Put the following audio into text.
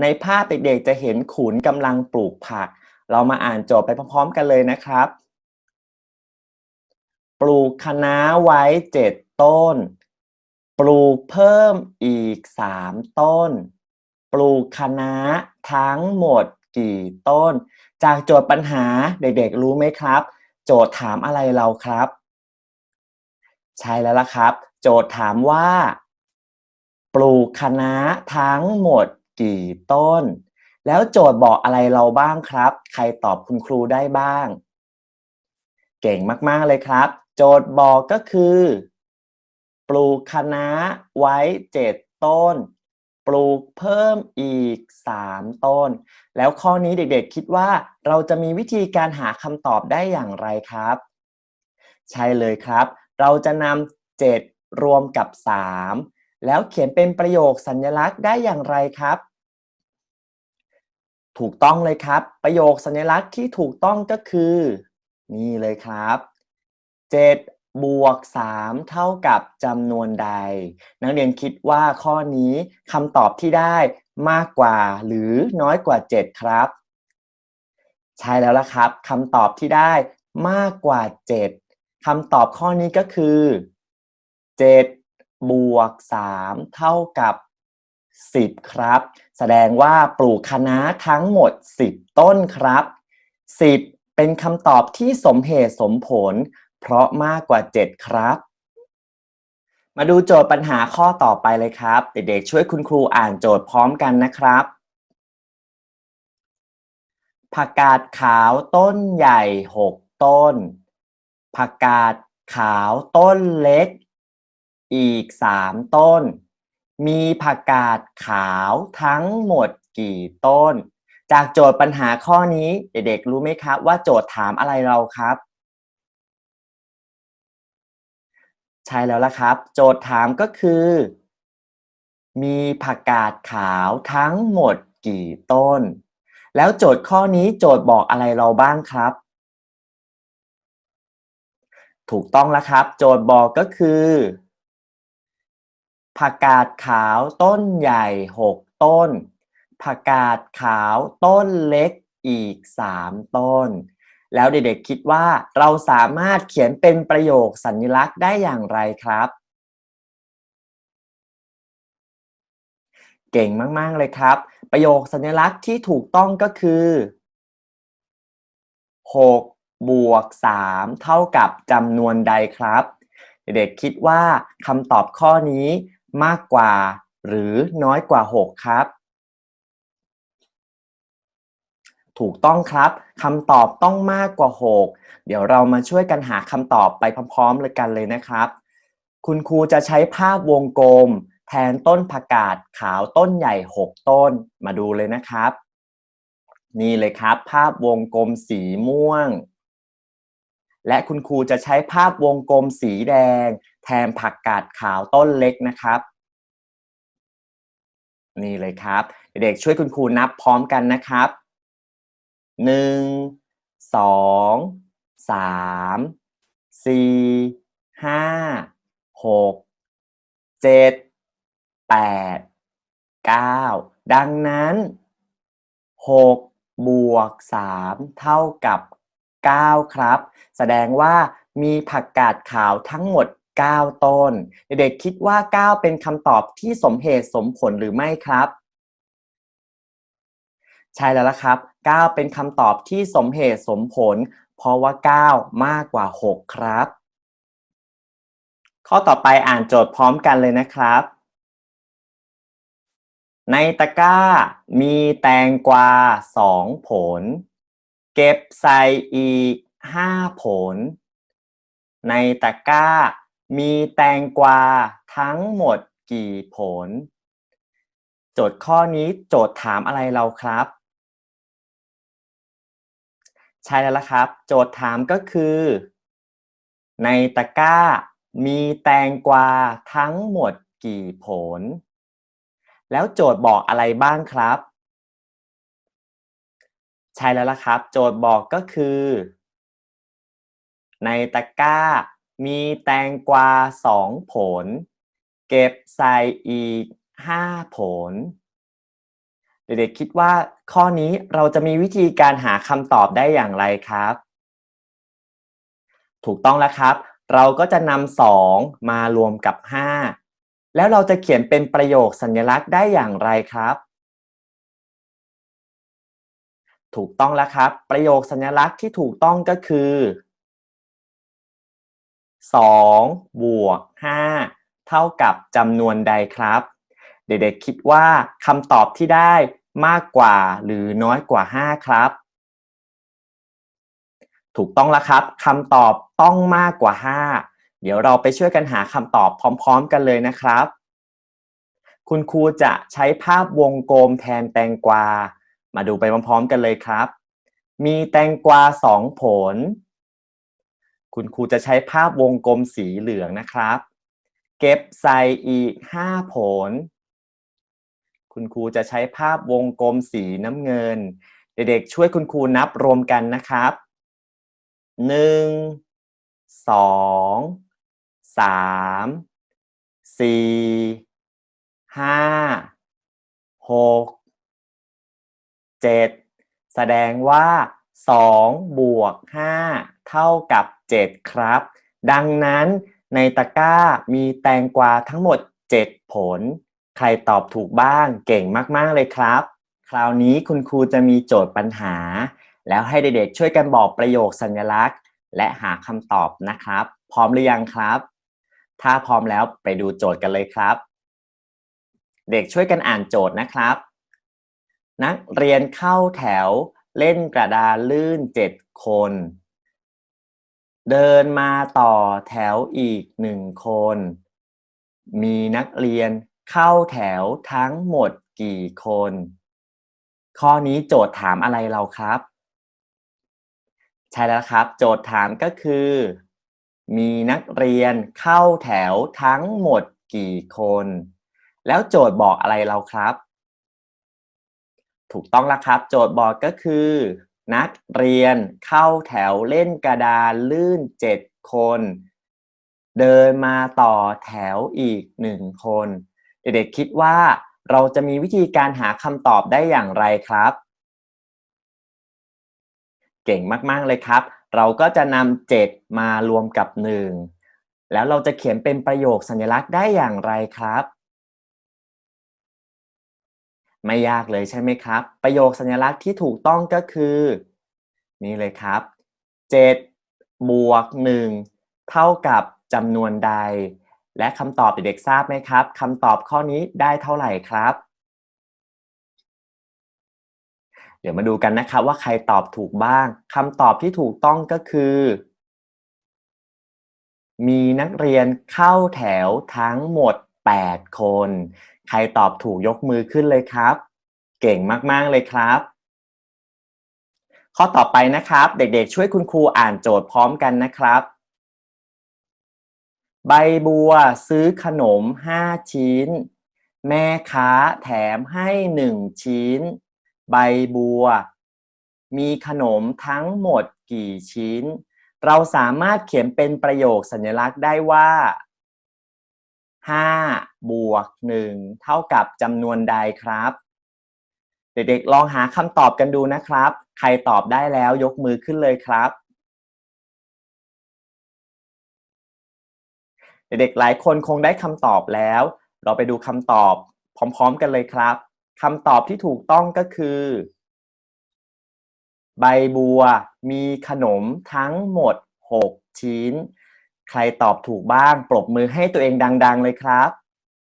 ในภาพเด็กๆจะเห็นขุนกำลังปลูกผัก เรามาอ่านโจทย์ไปพร้อมๆกันเลยนะครับ ปลูกคะน้าไว้เจ็ดต้น ปลูกเพิ่มอีกสามต้น ปลูกคะน้าทั้งหมดกี่ต้น จากโจทย์ปัญหาเด็กๆรู้ไหมครับ โจทย์ถามอะไรเราครับ ใช่แล้วล่ะครับ โจทย์ถามว่า ปลูกคะน้าทั้งหมด กี่ต้น แล้วโจทย์บอกอะไรเราบ้างครับ ใครตอบคุณครูได้บ้าง เก่งมาก ๆ เลยครับ โจทย์บอกก็คือ ปลูกคะน้าไว้เจ็ดต้น ปลูกเพิ่มอีกสามต้น แล้วข้อนี้เด็กๆ คิดว่าเราจะมีวิธีการหาคำตอบได้อย่างไรครับ ใช่เลยครับ เราจะนำเจ็ดรวมกับสามแล้วเขียนเป็นประโยคสัญลักษณ์ได้อย่างไรครับ ถูกต้องเลยครับ ประโยคสัญลักษณ์ที่ถูกต้องก็คือ นี่เลยครับ7บวก3เท่ากับจำนวนใด นักเรียนคิดว่าข้อนี้คำตอบที่ได้มากกว่าหรือน้อยกว่า 7 ครับ ใช่แล้วล่ะครับคำตอบที่ได้มากกว่า 7คำตอบข้อนี้ก็คือ7บวก3เท่ากับ 10 ครับ แสดงว่าปลูกคะน้าทั้งหมด 10 ต้นครับ 10 เป็นคำตอบที่สมเหตุสมผล เพราะมากกว่า 7 ครับ มาดูโจทย์ปัญหาข้อต่อไปเลยครับ เด็กๆช่วยคุณครูอ่านโจทย์พร้อมกันนะครับผักกาดขาวต้นใหญ่ 6 ต้น ผักกาดขาวต้นเล็ก อีก 3 ต้น มีผักกาดขาวทั้งหมดกี่ต้น จากโจทย์ปัญหาข้อนี้ เด็กๆรู้ไหมครับ ว่าโจทย์ถามอะไรเราครับ ใช่แล้วล่ะครับ โจทย์ถามก็คือ มีผักกาดขาวทั้งหมดกี่ต้น แล้วโจทย์ข้อนี้โจทย์บอกอะไรเราบ้างครับ ถูกต้องแล้วครับ โจทย์บอกก็คือ ผักกาดขาวต้นใหญ่6ต้น ผักกาดขาวต้นเล็กอีก3ต้น แล้วเด็กๆคิดว่าเราสามารถเขียนเป็นประโยคสัญลักษณ์ได้อย่างไรครับ เก่งมากๆเลยครับ ประโยคสัญลักษณ์ที่ถูกต้องก็คือ6บวก3เท่ากับจำนวนใดครับ เด็กๆคิดว่าคำตอบข้อนี้ มากกว่า หรือน้อยกว่า 6 ครับ ถูกต้องครับคำตอบต้องมากกว่า 6 เดี๋ยวเรามาช่วยกันหาคำตอบไปพร้อมๆเลยกันเลยนะครับ คุณครูจะใช้ภาพวงกลม แทนต้นผักกาดขาวต้นใหญ่ 6 ต้นมาดูเลยนะครับ นี่เลยครับ ภาพวงกลมสีม่วงและคุณครูจะใช้ภาพวงกลมสีแดง แทนผักกาดขาวต้นเล็กนะครับ นี่เลยครับ เด็กๆช่วยคุณครูนับพร้อมกันนะครับหนึ่งสองสามสี่ห้าหกเจ็ดแปดเก้าดังนั้นหกบวกสามเท่ากับเก้าครับ แสดงว่ามีผักกาดขาวทั้งหมด 9 ต้น เด็กๆคิดว่า 9 เป็นคำตอบที่สมเหตุสมผลหรือไม่ครับ ใช่แล้วละครับ 9 เป็นคำตอบที่สมเหตุสมผล เพราะว่า 9 มากกว่า 6 ครับ ข้อต่อไปอ่านโจทย์พร้อมกันเลยนะครับ ในตะกร้ามีแตงกวา 2 ผล เก็บใส่อีก 5 ผล ในตะกร้า มีแตงกวาทั้งหมดกี่ผล โจทย์ข้อนี้โจทย์ถามอะไรเราครับ ใช่แล้วละครับ โจทย์ถามก็คือ ในตะกร้า มีแตงกวาทั้งหมดกี่ผล แล้วโจทย์บอกอะไรบ้างครับ ใช่แล้วละครับ โจทย์บอกก็คือ ในตะกร้า มีแตงกวาสองผล เก็บใส่อีกห้าผล เด็กๆคิดว่าข้อนี้เราจะมีวิธีการหาคำตอบได้อย่างไรครับ ถูกต้องแล้วครับ เราก็จะนำสองมารวมกับห้าแล้วเราจะเขียนเป็นประโยคสัญลักษณ์ได้อย่างไรครับ ถูกต้องแล้วครับ ประโยคสัญลักษณ์ที่ถูกต้องก็คือ 2 บวก 5 เท่ากับจำนวนใดครับ เด็กๆคิดว่าคำตอบที่ได้มากกว่าหรือน้อยกว่า 5 ครับ ถูกต้องแล้วครับคำตอบต้องมากกว่า 5 เดี๋ยวเราไปช่วยกันหาคำตอบพร้อม ๆ กันเลยนะครับ คุณครูจะใช้ภาพวงกลมแทนแตงกวา มาดูไปพร้อมๆกันเลยครับ มีแตงกวา 2 ผล คุณครูจะใช้ภาพวงกลมสีเหลืองนะครับ เก็บใส่อีก 5 ผล คุณครูจะใช้ภาพวงกลมสีน้ำเงิน เด็กๆช่วยคุณครูนับรวมกันนะครับหนึ่งสองสามสี่ห้าหกเจ็ดแสดงว่า สองบวกห้าเท่ากับเจ็ดครับ ดังนั้นในตะกร้ามีแตงกวาทั้งหมดเจ็ดผล ใครตอบถูกบ้างเก่งมาก ๆ เลยครับ คราวนี้คุณครูจะมีโจทย์ปัญหา แล้วให้เด็กๆช่วยกันบอกประโยคสัญลักษณ์ และหาคำตอบนะครับ พร้อมหรือยังครับ ถ้าพร้อมแล้วไปดูโจทย์กันเลยครับ เด็กช่วยกันอ่านโจทย์นะครับ นักเรียนเข้าแถว เล่นกระดานลื่นเจ็ดคน เดินมาต่อแถวอีกหนึ่งคน มีนักเรียนเข้าแถวทั้งหมดกี่คน ข้อนี้โจทย์ถามอะไรเราครับ ใช่แล้วครับ โจทย์ถามก็คือ มีนักเรียนเข้าแถวทั้งหมดกี่คน แล้วโจทย์บอกอะไรเราครับ ถูกต้องแล้วครับ โจทย์บอกก็คือ นักเรียนเข้าแถวเล่นกระดานลื่นเจ็ดคน เดินมาต่อแถวอีกหนึ่งคน เด็กๆคิดว่าเราจะมีวิธีการหาคำตอบได้อย่างไรครับ เก่งมากๆเลยครับ เราก็จะนำ7มารวมกับ 1 แล้วเราจะเขียนเป็นประโยคสัญลักษณ์ได้อย่างไรครับ ไม่ยากเลยใช่ไหมครับ ประโยคสัญลักษณ์ที่ถูกต้องก็คือ นี่เลยครับ 7 บวก 1 เท่ากับจำนวนใด และคำตอบเด็กๆทราบไหมครับคำตอบข้อนี้ได้เท่าไหร่ครับ เดี๋ยวมาดูกันนะครับว่าใครตอบถูกบ้างคำตอบที่ถูกต้องก็คือ มีนักเรียนเข้าแถวทั้งหมด 8 คนใครตอบถูกยกมือขึ้นเลยครับ เก่งมากๆเลยครับ ข้อต่อไปนะครับ เด็กๆ ช่วยคุณครูอ่านโจทย์พร้อมกันนะครับ ใบบัวซื้อขนม 5 ชิ้น แม่ค้าแถมให้ 1 ชิ้น ใบบัว มีขนมทั้งหมดกี่ชิ้น เราสามารถเขียนเป็นประโยคสัญลักษณ์ได้ว่า 5 บวก 1 เท่ากับจำนวนใดครับ เด็กๆ ลองหาคำตอบกันดูนะครับ ใครตอบได้แล้วยกมือขึ้นเลยครับ เด็กๆ หลายคนคงได้คำตอบแล้ว เราไปดูคำตอบพร้อม ๆ กันเลยครับคำตอบที่ถูกต้องก็คือ ใบบัวมีขนมทั้งหมด 6 ชิ้น ใครตอบถูกบ้าง ปรบมือให้ตัวเองดัง ๆ เลยครับ